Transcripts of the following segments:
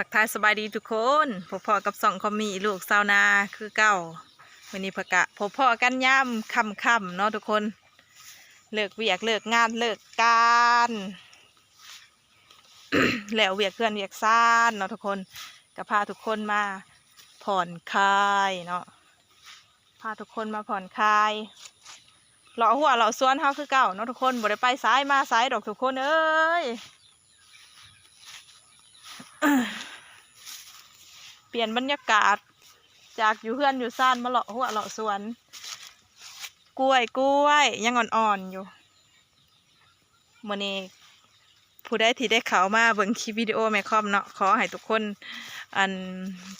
ตักทายสบายดีทุกคนพบพ่อกับสองคอมมีลูกสาวนาคือเก้าวันนี้พะกะพบพ่อกันย่ำคำคำๆเนาะทุกคน เลิกเวียกเลิกงานเลิกการแล้วเวียกเพื่อนเวียกซ่านเนาะทุกคนก็พาทุกคนมาผ่อนคลายเนาะพาทุกคนมาผ่อนคลายเลาะหัวเลาะสวนเฮาคือเก่าเนาะทุกคนบ่ได้ไปซ้ายมาซ้ายดอกทุกคนเอ้ย เปลี่ยนบรรยากาศ จากอยู่เพื่อนอยู่ซ่านมาเลาะหัวเลาะสวน กล้วยกล้วย ยังอ่อนๆอยู่มื่อนี้ผู้ได้ที่ได้เขามาเบิ่งคลิปวิดีโอแม่คอมเนาะขอให้ทุกคนอัน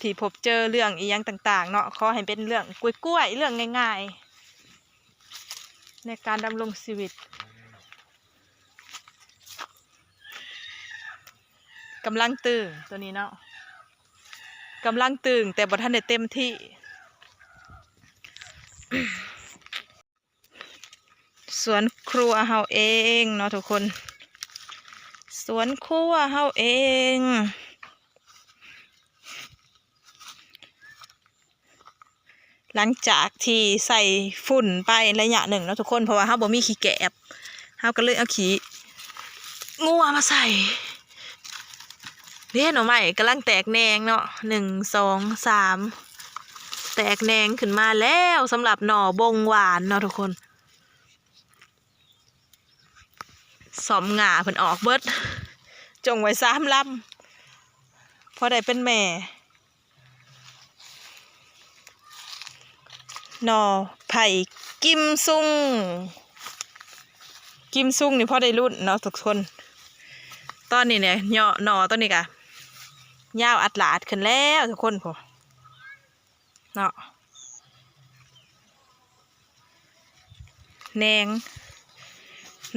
ที่พบเจอเรื่องอียังต่าง ๆ เนาะขอให้เป็นเรื่องกล้วยๆเรื่องง่าย ๆ ในการดำรงชีวิต กำลังตื่นตัวนี้เนาะกำลังตื่นแต่บ่ทันได้เต็มที่ สวนครัวเฮาเองเนาะทุกคน สวนครัวเฮาเองหลังจากที่ใส่ฝุ่นไประยะหนึ่งเนาะทุกคนเพราะว่าเฮาบ่มีขี้แกบเฮาก็เลยเอาขี้งัวมาใส่ เนี่ยหน่อไม้กำลังแตกแหนงเนาะหนึ่งสองสามแตกแหนงขึ้นมาแล้วสำหรับหน่อบงหวานเนาะทุกคนสอมหงาเพิ่นออกเบิด จงไว้สามลำพอได้เป็นแม่หน่อไผ่กิมซุง กิมซุงนี่พอได้รุ่นเนาะทุกคน ตอนนี้เนี่ยเหาะหน่อต้นนี้กะ ยาวอัดหลาดขึ้นแล้วทุกคนพอเนาะแนง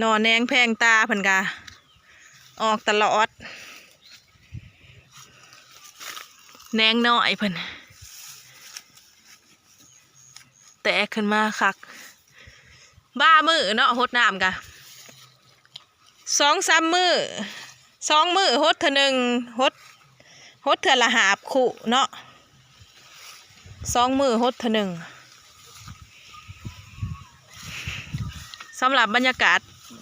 นอนแนงแพงตาเพิ่นกะออกตลอด แนงน้อยเพิ่นแตกขึ้นมาคัก บ้ามือเนาะหดน้ำกะสองสามมือสองมือหดเธอหนึ่งหด ดเธอละหาบขุเนาะสองมือหดเธอหนึ่งสำหรับบรรยากาศ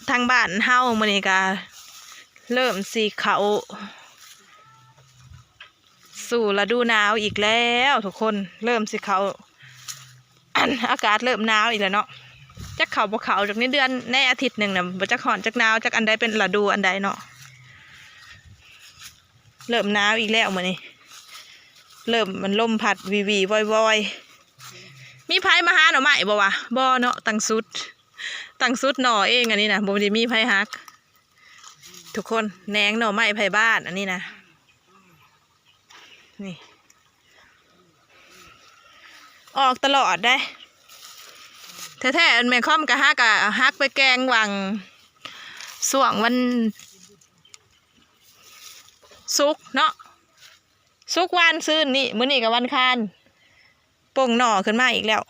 ทางบ้านเฮามื้อนี้ก็เริ่มสีเขาสู่ฤดูหนาวอีกแล้วทุกคนเริ่มสิเขาอันอากาศเริ่มหนาวอีกแล้วเนาะจักเขาบ่เขาจากนี้เดือนในอาทิตย์หนึ่งน่ะบ่จักร้อนจักหนาวจักอันใดเป็นฤดูอันใดเนาะ เริ่มหนาวอีกแล้วมื้อนี้เริ่มมันลมพัดวีวีวอยวอยๆมีไผมาหาหน่อไม้บ่วะบ่เนาะตังสุด ตังสุดหน่อเองอันนี้นะบ่ได้มีไผฮัก ทุกคนแหนงหน่อไม้ไผบ้านอันนี้นะนี่ ออกตลอดได้แท้ๆอันแม่ค่อมกะฮักกะฮักไปแกงวังส่วงวัน ซุกเนาะซุกวันซื่นนี่มื้อนี้กับวันคานป่งหน่อขึ้นมาอีกแล้ว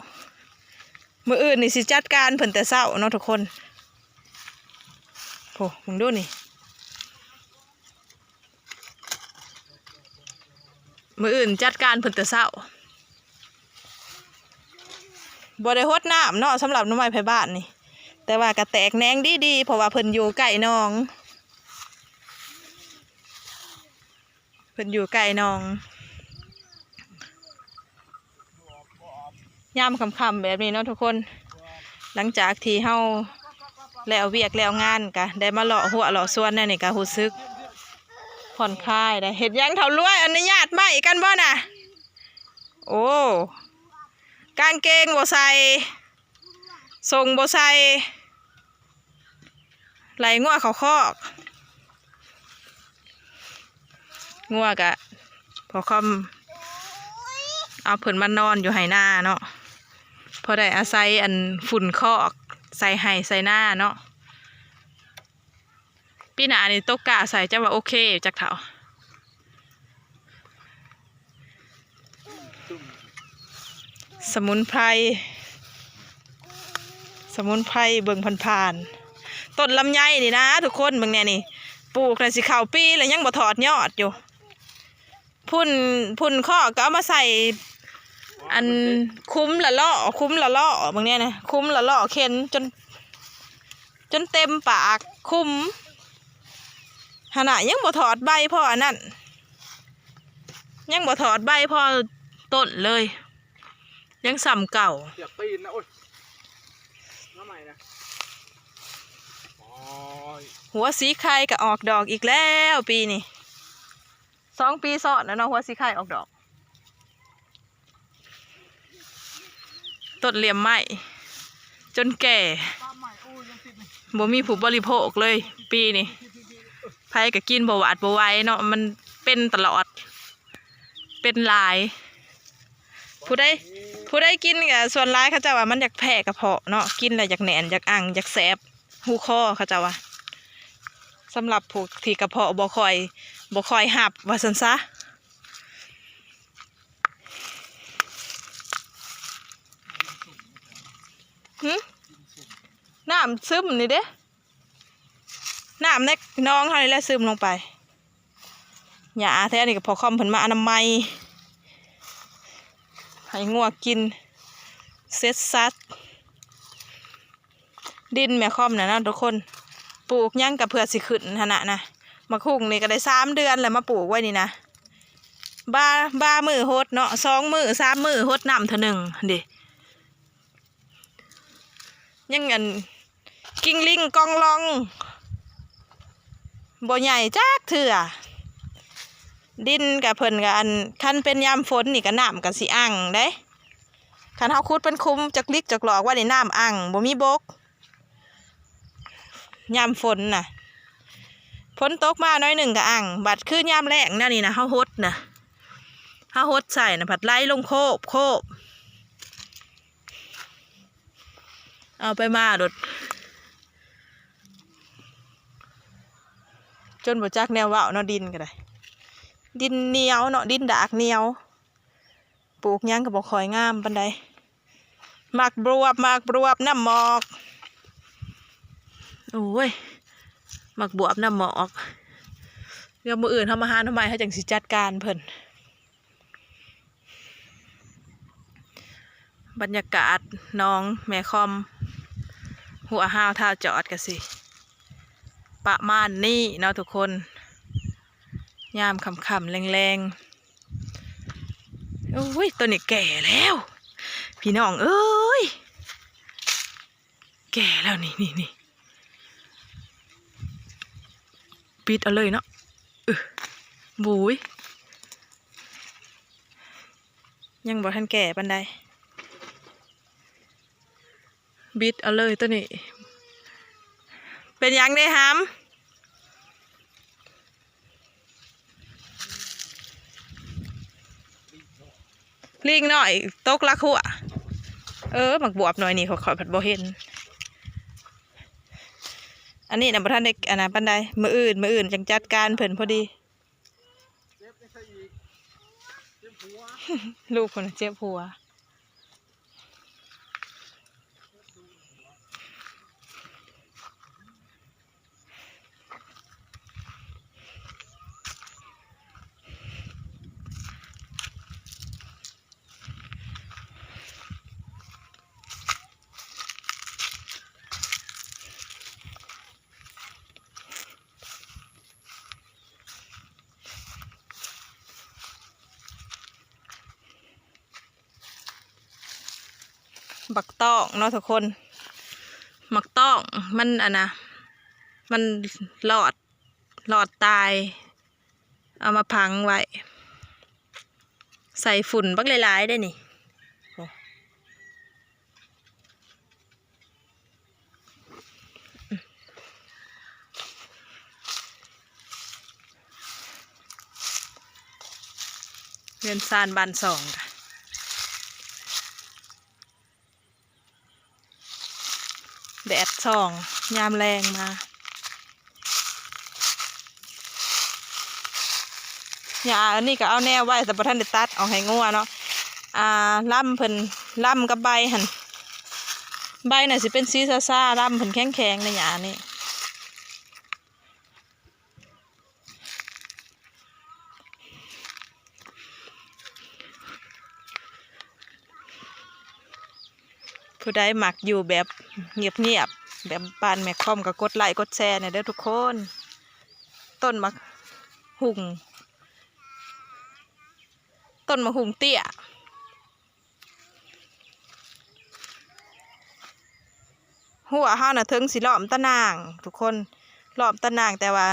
มืออื่นนี่สิจัดการเพิ่นแต่เศร้าเนาะทุกคนโหมึงดูนี่มืออื่นจัดการเพิ่นแต่เศร้าบ่ได้ฮดน้ำเนาะสำหรับน้องไม้ไผบ้านนี่ แต่ว่ากระแตกแนงดีๆเพราะว่าเพิ่นอยู่ใกล้อง พิ่นอยู่ใกล้หนองย่ำคำๆแบบนี้เนาะทุกคน หลังจากที่เฮาแล้วเวียกแล้วงานกะได้มาเลาะหัวเลาะสวนนั่นนี่กะหูซึก ผ่อนคลายได้เห็ดยังเท่ารวยอนุญาตไหมกันบ่น่ะ โอ้กางเกงบ่ใส่ทรงบ่ใส่ไหลงัวเขาคอก งัวกะ พอคอม เอาเพิ่นมานอนอยู่ไหหน้าเนาะพอได้อาศัยอันฝุ่นคอกใส่ไห้ใส่หน้าเนาะปีหน้านี่ตกกะใส่จะว่าโอเคจากเถาสมุนไพร สมุนไพรเบิ่งผ่านต้นลำไยนี่นะ ทุกคนเบิ่งแน่นี่ ปลูกแต่สิเขาวปีแล้วยังบ่ถอดยอดอยู่ พุ่นพุ่นข้อก็เอามาใส่อันคุ้มละล่อคุ้มละล่อบางเนี้ยนะคุ้มละล่อเข็นจน จนเต็มปากคุ้มขนาดยังบ่ถอดใบพ่ออันนั้นยังบ่ถอดใบพ่อต้นเลย ยังส่ำเก่าเสียกตีนนะโอ้ยน้ำใหม่นะโอ้ยหัวสีไข่ก็ออกดอกอีกแล้วปีนี้ สองปีซ้อนแล้วเนาะหัวสีไข่ออกดอกต้นเหลี่ยมไม้จนแก่บ่มีผู้บริโภคเลย ปีนี้ไผก็กินบ่หวาดบ่ไวเนาะมันเป็นตลอด เป็นลาย ผู้ใดผู้ใดกินก็ส่วนร้ายเขาจ้าว่ามันอยากแพ้กระเพาะเนาะกินแล้วอยากแหนนอยากอังอยากแสบหูคอเขาจ้าว่า สำหรับผู้ที่กระเพาะบ่คอยบ่คอยหับว่าซั่นซะหึน้ำซึมนี่เด้น้ำในน้องเขานี่แหละซึมลงไปหยาแท้นี่ก็พอคอมเพิ่นมาอนามัยให้งัวกินเซ็ตซัดดินแม่คอมนะนะทุกคน ปลูกยังกับเพื่อสิขึ้นขนาดนะมาคุ้งนี่ก็ได้สามเดือนแล้วมาปลูกไว้นี่นะบ้าบ้ามือหดเนาะสองมือสามมือหดน้ำเท่าหนึ่งดิยังอันกิ้งลิงกองลองบ่ใหญ่จักเถื่อดินกับเพิ่นกับอันคันเป็นยามฝนนี่ก็น้ำกับสิอ่างเด้คันเฮาขุดเป็นคุ้มจักลิกจักหลอกว่าในน้ำอ่างบ่มีบก ยามฝนน่ะฝนตกมาหน้อยหนึ่งก็อ่างบัดคือยามแรงนั่นนี่นะเฮาหดนะเฮาหดใส่น่ะผัดไหลลงโคบโคบเอาไปมาดดจนบ่จักแนวว้าเนาะดินก็ได้ ดินเหนียวเนาะดินดากเหนียว ปลูกยังก็บอกคอยงามปันใดหมักบรวบหมักบรวบน้ำหมอก โอ้ยหมักบวบน้ำหมอกเดี๋ยวมืออื่นทำอาหารทำไมให้จังสิจัดการเพิ่นบรรยากาศน้องแม่คอม หัวห้าวท่าจอดกันสิ ประมาณนี้เนาะทุกคน ยามคำคำๆแรงๆโอ้ยตัวนี้แก่แล้ว พี่น้องเอ้ย แก่แล้วนี่นี่นี่ ปิดเอาเลยเนาะเออบุยยังบอกท่านแก่ปันใดบิดเอาเลยตัวนี้ เป็นยังได้ฮัมลิงหน่อยตกลักหัวเออหมักบวบหน่อยนี่ขอขอผัดบ่เห็น อันนี้นะบ่ท่านได้อันนั้นปันใดมืออื่นมืออื่นจังจัดการเพิ่นพอดีเจ็บไม่ใช่อีกเจ็บหัวลูกคนเจ็บหัว บักตองเนาะทุกคนบักตองมันอะนะมันหลอดหลอดตาย เอามาพังไว้ ใส่ฝุ่นบักหลายๆได้นี่เรือนซานบานสองค่ะ แดดส่อง ยามแรงมาอย่าอันนี้ก็เอาแนวไว้แต่ประท่านได้ตัดเอาให้งัวเนาะ อ่าล่ำเพิ่นล่ำกับใบหัน ใบน่ะสิเป็นสีซ่าๆล่ำเพิ่นแข็งๆในหยานี่ ผู้ใดหมักอยู่แบบเงียบๆแบบบ้านแม่คอมก็กดไลค์กดแชร์เนี่ยเด้อทุกคน ต้นมะหุ่ง ต้นมะหุ่งเตี้ยหัวเฮาน่ะถึงสิล้อมตะนาง ทุกคนล้อมตะนางแต่ว่า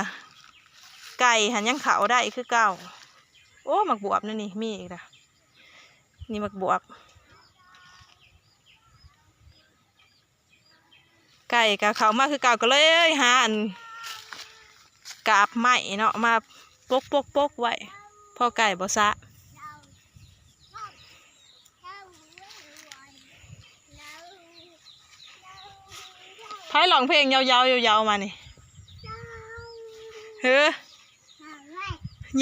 ไก่หันยังเขาได้คือเก่าโอ้หมักบวบนั่นนี่มีอีกนะนี่หมักบวบ ไก่กับเขามาคือเก่าก็เลยหาอันกาบไม้เนาะมาปกปกปกไว้พ่อไก่บ่ซะไพ่ร้องเพลงยาวๆยาวๆมานี่เฮ้อ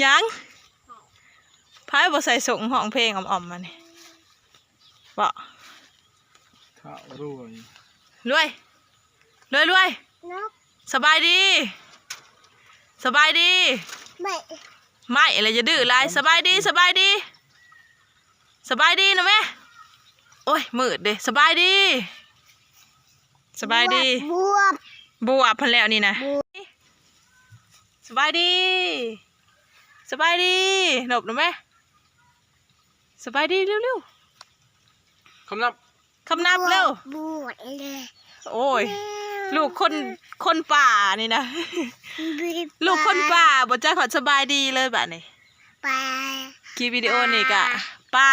ยังไพ่บ่ใส่ส่งห้องเพลงอ่อมๆมานี่บ่ข้าวรวยรวย รวยรวยสบายดี สบายดี ไม่ไม่อะไรจะดื้อไรสบายดีสบายดี สบายดีนะแม่โอ้ยมืดเด้สบายดี สบายดีบวบบวบพันแล้วนี่นะสบายดี สบายดีหนบนะแม่สบายดีเร็วคำนับๆคำนับเร็วบวบเลยโอ้ย ลูกคนคนป่านี่นะ ลูกคนป่าบ่จ้าขอสบายดีเลยบัดนี้ไปคลิปวิดีโอนี่กะป่า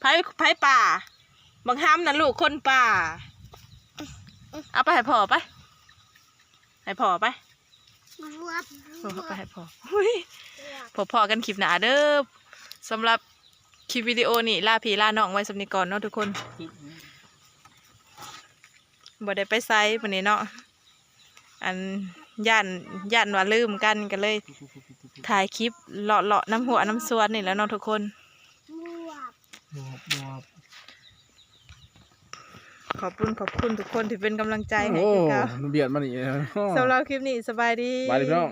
ไผไผป่าบางห้ามนะลูกคนป่า เอาไปให้พ่อไปให้พ่อไปบวบเอาไปให้พ่ออุ้ยพอพอกันคลิปหนาเด้อสำหรับคลิปวิดีโอนี่ลาพี่ลาน้องไว้สำนีก่อนเนาะทุกคน บ่ได้ไปไซส์วันนี้เนาะอันย่านย่านว่าลืมกันกันเลย ถ่ายคลิปเลาะเลาะน้ำหัวน้ำสวนนี่แล้วเนาะทุกคนบวบบวบขอบคุณขอบคุณทุกคนที่เป็นกำลังใจให้โอ้คือเก่ามันเบียดมานี่สำหรับคลิปนี้สบายดี บายเลยพี่น้อง